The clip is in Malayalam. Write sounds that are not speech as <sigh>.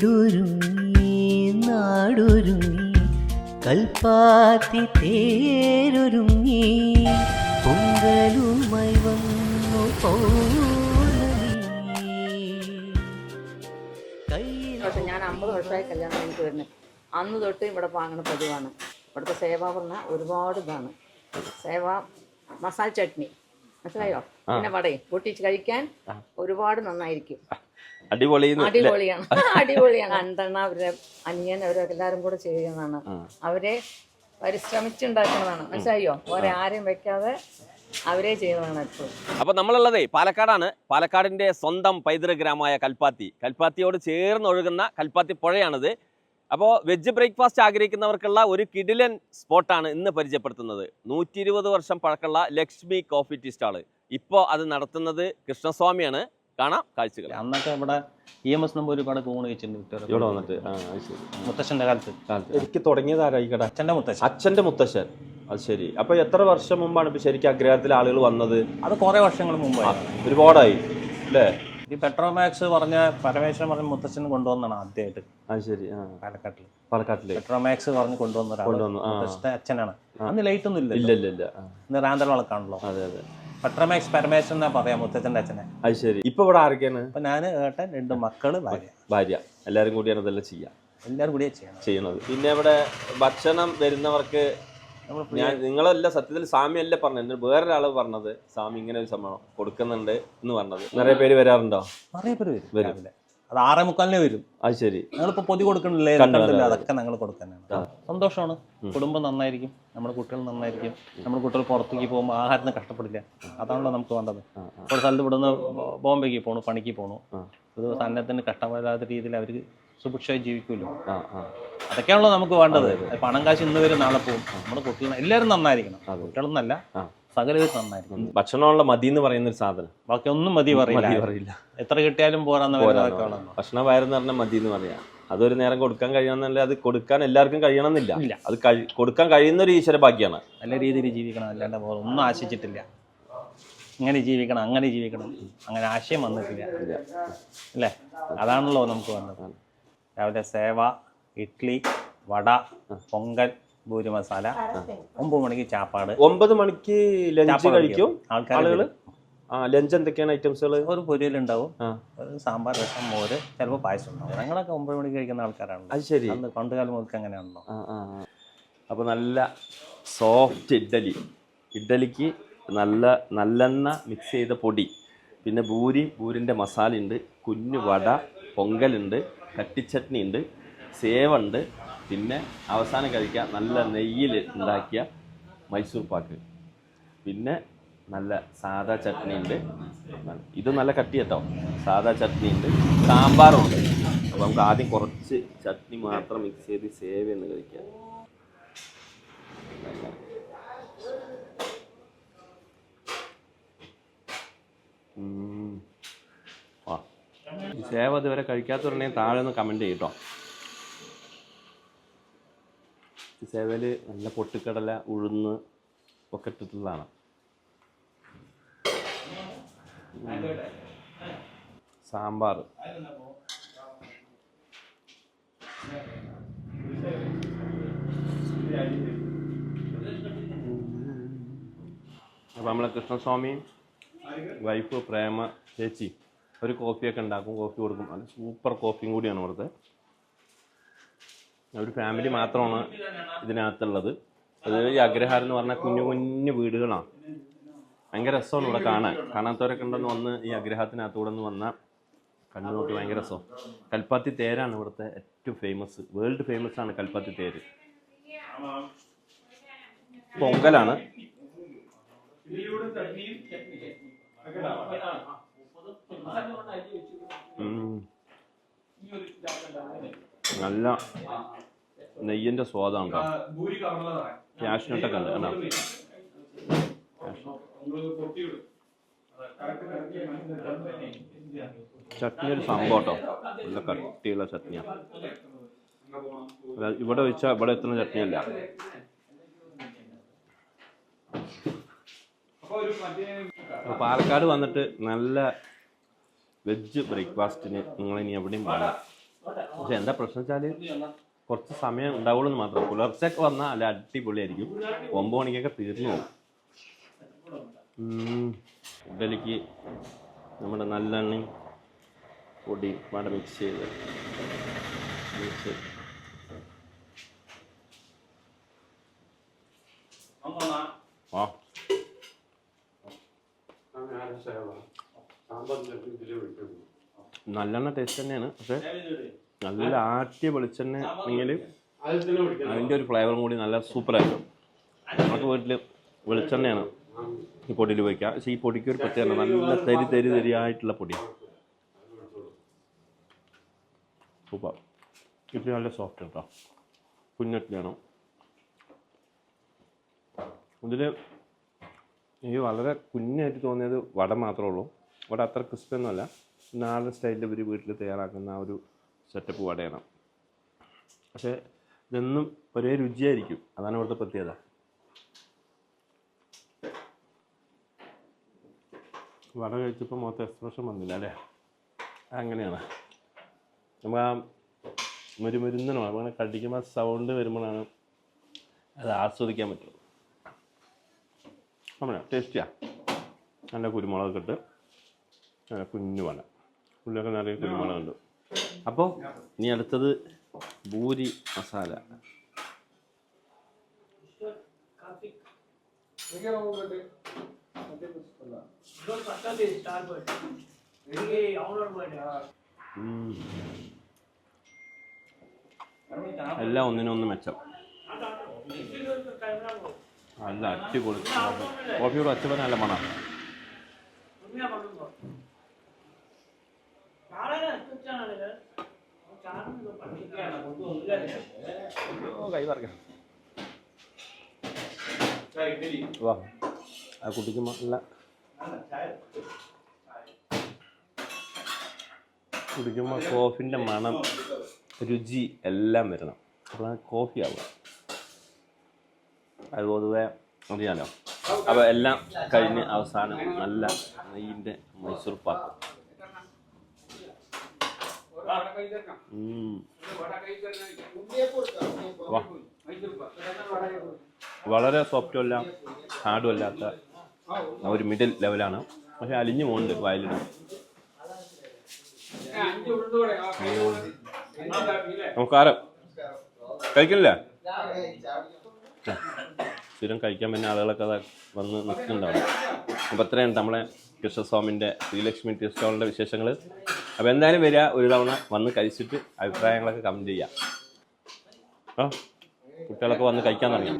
വീടൊരുങ്ങി നാടൊരുങ്ങി കൽപ്പാത്തി തേരൊരുങ്ങി പൊങ്കലുമായി വന്നു പക്ഷെ ഞാൻ അമ്പത് വർഷമായി കല്യാണം കഴിഞ്ഞിട്ട് വരുന്നത് അന്ന് തൊട്ട് ഇവിടെ വാങ്ങണ പതിവാണ്. ഇവിടുത്തെ സേവ പറഞ്ഞാൽ ഒരുപാട് ഇതാണ്. സേവ മസാല ചട്നി. മനസ്സിലായോ? പിന്നെ വടയും. പൊട്ടിച്ച് കഴിക്കാൻ ഒരുപാട് നന്നായിരിക്കും. അടിപൊളി അടിപൊളിയാണ്. <laughs> അടിപൊളിയാണ്. അന്തണ്ണ അവരുടെ അനിയൻ അവരൊക്കെ എല്ലാവരും കൂടെ ചെയ്യുന്നതാണ്. അവരെ പരിശ്രമിച്ചുണ്ടാക്കുന്നതാണ്. മനസ്സിലായോ? ഓരോ ആരെയും വെക്കാതെ അവരെ ചെയ്യുന്നതാണ് എപ്പോഴും. അപ്പൊ നമ്മളുള്ളതേ പാലക്കാടാണ്. പാലക്കാടിന്റെ സ്വന്തം പൈതൃക ഗ്രാമമായ കൽപ്പാത്തി. കൽപ്പാത്തിയോട് ചേർന്ന് ഒഴുകുന്ന കൽപ്പാത്തി പുഴയാണിത്. അപ്പോൾ വെജ് ബ്രേക്ക്ഫാസ്റ്റ് ആഗ്രഹിക്കുന്നവർക്കുള്ള ഒരു കിടിലൻ സ്പോട്ടാണ് ഇന്ന് പരിചയപ്പെടുത്തുന്നത്. നൂറ്റി ഇരുപത് വർഷം പഴക്കമുള്ള ലക്ഷ്മി കോഫി ടീ സ്റ്റാൾ. ഇപ്പോൾ അത് നടത്തുന്നത് കൃഷ്ണസ്വാമിയാണ്. കാണാം കാഴ്ചകൾ അന്നൊക്കെ ഇവിടെ ഇ എം എസ് നമ്പർ ഒരുപാട് ഫോൺ വെച്ചിട്ടുണ്ട് ഇവിടെ വന്നിട്ട് ആ ശരി. മുത്തശ്ശന്റെ കാലത്ത്. എനിക്ക് തുടങ്ങിയത് ആരായി കട അച്ഛന്റെ മുത്തശ്ശൻ. അച്ഛന്റെ മുത്തശ്ശൻ. അത് ശരി. അപ്പൊ എത്ര വർഷം മുമ്പാണ് ഇപ്പൊ ശരിക്കും അഗ്രഹത്തിൽ ആളുകൾ വന്നത്? അത് കുറെ വർഷങ്ങൾ മുമ്പാണ് ഒരുപാടായി അല്ലേ? ഈ പെട്രോമാക്സ് പറഞ്ഞ പരമേശ്വരൻ പറഞ്ഞ മുത്തച്ഛൻ കൊണ്ടുവന്നാണ് ആദ്യമായിട്ട് അത് ശരി പാലക്കാട്ടിൽ പാലക്കാട്ടിൽ പെട്രോ പെട്രോമാക്സ് പറഞ്ഞ് കൊണ്ടുവന്ന ഒരാൾ അച്ഛനാണ്. അന്ന് ലൈറ്റ് ഒന്നും ഇല്ല ഇല്ല ഇല്ല ഇന്ന് റാന്തൽ വളക്കാണല്ലോ. അതെ അതെ. പെട്രോമാക്സ് പരമേശ്വരൻ എന്നാ പറയാം മുത്തച്ഛന്റെ അച്ഛനെ. അത് ശരി. ഇപ്പൊ ഇവിടെ ആരൊക്കെയാണ്? അപ്പൊ ഞാൻ ഏട്ടൻ രണ്ട് മക്കൾ ഭാര്യ. ഭാര്യ. എല്ലാരും കൂടിയാണ് ഇതെല്ലാം ചെയ്യാം? എല്ലാവരും കൂടിയാ ചെയ്യണം. ചെയ്യുന്നത് പിന്നെ ഇവിടെ ഭക്ഷണം വരുന്നവർക്ക് നമ്മൾ ഞാൻ നിങ്ങളല്ല സത്യത്തിൽ സ്വാമി അല്ല പറഞ്ഞത്? എന്നിട്ട് വേറൊരാൾ പറഞ്ഞത് സ്വാമി ഇങ്ങനെ ഒരു സംഭവം കൊടുക്കുന്നുണ്ട് എന്ന് പറഞ്ഞത്. നിറയെ പേര് വരാറുണ്ടോ? നിറയെ പേര് വരും വരും. അത് ആറേ മുക്കാലിനെ വരും. അത് ശരി. ഞങ്ങളിപ്പോ പൊതി കൊടുക്കണില്ലേ? കണ്ടു, കണ്ടില്ല അതെ, അതൊക്കെ ഞങ്ങൾ കൊടുക്കാനാണ് സന്തോഷമാണ്. കുടുംബം നന്നായിരിക്കും. നമ്മുടെ കുട്ടികൾ നന്നായിരിക്കും. നമ്മുടെ കുട്ടികൾ പുറത്തേക്ക് പോകുമ്പോൾ ആഹാരത്തിന് കഷ്ടപ്പെടില്ല. അതാണല്ലോ നമുക്ക് വേണ്ടത്. ഒരു സ്ഥലത്ത് ഇവിടുന്ന് ബോംബേക്ക് പോണു പണിക്ക് പോണു. ആ. ഒരു സന്നദ്ധത്തിന് കഷ്ടം രീതിയിൽ അവർ സുഭിക്ഷമായി ജീവിക്കുമല്ലോ. അതൊക്കെയാണല്ലോ നമുക്ക് വേണ്ടത്. പണം കാശ് ഇന്ന് വരും നാളെ പോകും. നമ്മുടെ കുട്ടികൾ എല്ലാവരും നന്നായിരിക്കണം. കുട്ടികളൊന്നല്ല. ആ. നന്നായിരിക്കും. ഭക്ഷണമുള്ള മതി എന്ന് പറയുന്ന ഒരു സാധനം. ബാക്കി ഒന്നും മതി പറയില്ല. എത്ര കിട്ടിയാലും പോരാന്ന് ഭക്ഷണം വയറെന്ന് പറഞ്ഞാൽ മതി എന്ന് പറയാം. അതൊരു നേരം കൊടുക്കാൻ കഴിയണമെന്നല്ല അത് കൊടുക്കാൻ എല്ലാവർക്കും കഴിയണമെന്നില്ല. അത് കൊടുക്കാൻ കഴിയുന്ന ഒരു ഈശ്വര ഭാഗ്യമാണ് നല്ല രീതിയിൽ ജീവിക്കണം അല്ലാണ്ട് ഒന്നും ആശിച്ചിട്ടില്ല. ഇങ്ങനെ ജീവിക്കണം അങ്ങനെ ജീവിക്കണം. അങ്ങനെ ആശയം വന്നിട്ടില്ല. അല്ലേ? അതാണല്ലോ നമുക്ക് വന്നത്. രാവിലെ സേവ ഇഡ്ഡലി വട പൊങ്കൽ പൂരി മസാല. ഒമ്പത് മണിക്ക് ചാപ്പാട്. ഒമ്പത് മണിക്ക് ലഞ്ച് കഴിക്കും? ആൾക്കാർ ആ ലഞ്ച് എന്തൊക്കെയാണ് ഐറ്റംസുകൾ ഒരു പൊരിയലുണ്ടാവും. ഉണ്ടാവും ഒരു സാമ്പാർ രസം മോര് ചിലപ്പോൾ പായസം ഉണ്ടാവും. ഞങ്ങളൊക്കെ ഒമ്പത് മണിക്ക് കഴിക്കുന്ന ആൾക്കാരാണ് അത് ശരി. അന്ന് പണ്ടുകാലം മുതൽക്ക് അങ്ങനെയാണല്ലോ. അപ്പോൾ നല്ല സോഫ്റ്റ് ഇഡ്ഡലി. ഇഡ്ഡലിക്ക് നല്ല നല്ലെണ്ണ മിക്സ് ചെയ്ത പൊടി. പിന്നെ ഭൂരി ഭൂരിന്റെ മസാല ഉണ്ട് കുഞ്ഞു വട പൊങ്കലുണ്ട് കട്ടിച്ചട്നി ഉണ്ട് സേവുണ്ട് പിന്നെ അവസാനം കഴിക്കുക. നല്ല നെയ്യിൽ ഉണ്ടാക്കിയ മൈസൂർ പാക്ക്. പിന്നെ നല്ല സാദാ ചട്നി ഉണ്ട്. ഇത് നല്ല കട്ടി കേട്ടോ സാദാ ചട്നി ഉണ്ട്. സാമ്പാറുണ്ട്. അപ്പോൾ നമുക്ക് ആദ്യം കുറച്ച് ചട്നി മാത്രം മിക്സ് ചെയ്ത് സേവ് എന്ന് കഴിക്കാം. സേവ് അതുവരെ കഴിക്കാത്തവരുണ്ടെങ്കിൽ താഴെ ഒന്ന് കമന്റ് ചെയ്യട്ടോ ഈ സേവയിൽ നല്ല പൊട്ടിക്കടല ഉഴുന്ന് ഒക്കെ ഇട്ടിട്ടുള്ളതാണ്. സാമ്പാർ. അപ്പോൾ നമ്മളെ കൃഷ്ണസ്വാമിയും വൈഫ് പ്രേമ ചേച്ചി ഒരു കോഫിയൊക്കെ ഉണ്ടാക്കും കോഫി കൊടുക്കും. സൂപ്പർ കോഫിയും കൂടിയാണ് ഇവിടുത്തെ. ഒരു ഫാമിലി മാത്രമാണ് ഇതിനകത്തുള്ളത്. അത് ഈ അഗ്രഹാരം എന്ന് പറഞ്ഞാൽ കുഞ്ഞു കുഞ്ഞു വീടുകളാണ്. ഭയങ്കര രസമാണ് ഇവിടെ കാണാൻ. കാണാത്തവരൊക്കെ ഉണ്ടെന്ന് വന്ന് ഈ അഗ്രഹത്തിനകത്തൂടെ നിന്ന് വന്നാൽ കണ്ണു നോക്കി ഭയങ്കര രസം കൽപ്പാത്തി തേരാണ് ഇവിടുത്തെ ഏറ്റവും ഫേമസ് വേൾഡ് ഫേമസ് ആണ് കൽപ്പാത്തി തേര്. പൊങ്കലാണ്. ഉം. നല്ല നെയ്യിന്റെ സ്വാദാണ് ക്യാഷ് ക്യാഷ്നട്ടൊക്കെ ഉണ്ട് കണ്ടോ? ചട്നി ഒരു സംഭവം കേട്ടോ. നല്ല കട്ടിയുള്ള ചട്നിയാണ് ഇവിടെ വെച്ചാൽ ഇവിടെ എത്തുന്ന ചട്നിയല്ല. പാലക്കാട് വന്നിട്ട് നല്ല വെജ് ബ്രേക്ക്ഫാസ്റ്റിന് നിങ്ങൾ ഇനി എവിടെയും പോകണ്ട പക്ഷെ എന്താ പ്രശ്നം വെച്ചാൽ കുറച്ച് സമയം ഉണ്ടാവുള്ളൂ എന്ന് മാത്രം. പുലർച്ചയൊക്കെ വന്നാൽ അല്ല അടിപൊളിയായിരിക്കും. ഒമ്പത് മണിക്കൊക്കെ തീർന്നു. പോകും. ഇഡലിക്ക് നമ്മുടെ നല്ലെണ്ണയും പൊടി പാടെ മിക്സ് ചെയ്ത് മിക്സ് ആ നല്ലെണ്ണ ടേസ്റ്റ് തന്നെയാണ്. പക്ഷെ നല്ല ആട്ടിയ വെളിച്ചെണ്ണ ആണെങ്കിൽ അതിന്റെ ഒരു ഫ്ലേവറും കൂടി നല്ല സൂപ്പറായിരിക്കും നമുക്ക് വീട്ടിൽ വെളിച്ചെണ്ണയാണ് ഈ പൊടിയിൽ ഉപയോഗിക്കുക പക്ഷേ ഈ പൊടിക്ക് ഒരു പ്രത്യേകത നല്ല തരി തരി തരിയായിട്ടുള്ള പൊടിയാണ് സൂപ്പർ. ഇത് നല്ല സോഫ്റ്റ് കേട്ടോ കുഞ്ഞട്ടിലാണ് ഇതിൽ എനിക്ക് വളരെ കുഞ്ഞായിട്ട് തോന്നിയത് വട മാത്രമേ ഉള്ളൂ. വട അത്ര ക്രിസ്പൊന്നുമല്ല നാടൻ സ്റ്റൈലിൽ ഇവർ വീട്ടിൽ തയ്യാറാക്കുന്ന ഒരു സെറ്റപ്പ് വടയാണ്. പക്ഷേ ഇതെന്നും ഒരേ രുചിയായിരിക്കും. അതാണ് ഇവിടുത്തെ പ്രത്യേകത. വട കഴിച്ചപ്പോൾ മൊത്തം എക്സ്പ്രഷൻ വന്നില്ല അല്ലേ? അങ്ങനെയാണ്. നമ്മൾ ആ മുരുമുരുന്നനോ അങ്ങനെ കടിക്കുമ്പോൾ സൗണ്ട് വരുമ്പോഴാണ് അത് ആസ്വദിക്കാൻ പറ്റുള്ളൂ. അങ്ങനെ ടേസ്റ്റിയാ നല്ല കുരുമുളക് ഇട്ട് കുഞ്ഞു വട. ഉള്ളിലൊക്കെ നിറയെ കുരുമുളകുണ്ട് അപ്പോൾ ഇനി അടുത്തത് ഭൂരി മസാല. എല്ലാം ഒന്നിനൊന്ന് മെച്ചം. നല്ല അടിപൊളി. കോഫിയോട് ഒച്ചപ്പന നല്ല മണം. കൈ പറക്കാം വാ. ആ കുട്ടിക്ക് നല്ല കുടിക്കുമ്പോൾ കോഫിന്റെ മണം രുചി എല്ലാം വരണം. അപ്പോൾ കോഫി ആവുക അത് പൊതുവെ അറിയാലോ? അപ്പോൾ എല്ലാം കഴിഞ്ഞ് അവസാനം നല്ല നെയ്യിന്റെ മൈസൂർ പാക്ക്. വളരെ സോഫ്റ്റും അല്ല ഹാർഡും അല്ലാത്ത ഒരു മിഡിൽ ലെവലാണ് പക്ഷെ അലിഞ്ഞു പോകുന്നുണ്ട് വയലിന്. നമസ്കാരം. കഴിക്കില്ലേ? സ്ഥിരം കഴിക്കാൻ പിന്നെ ആളുകളൊക്കെ അതാ വന്ന് നിൽക്കുന്നുണ്ടാവും. അപ്പോൾ അത്രയാണ് നമ്മളെ കൃഷ്ണസ്വാമിന്റെ ശ്രീലക്ഷ്മി ടീ സ്റ്റോളിന്റെ വിശേഷങ്ങൾ അപ്പോൾ എന്തായാലും വരിക ഒരു തവണ വന്ന് കഴിച്ചിട്ട് അഭിപ്രായങ്ങളൊക്കെ കമന്റ് ചെയ്യാം. ആ കുട്ടികളൊക്കെ വന്ന് കഴിക്കാൻ തുടങ്ങി.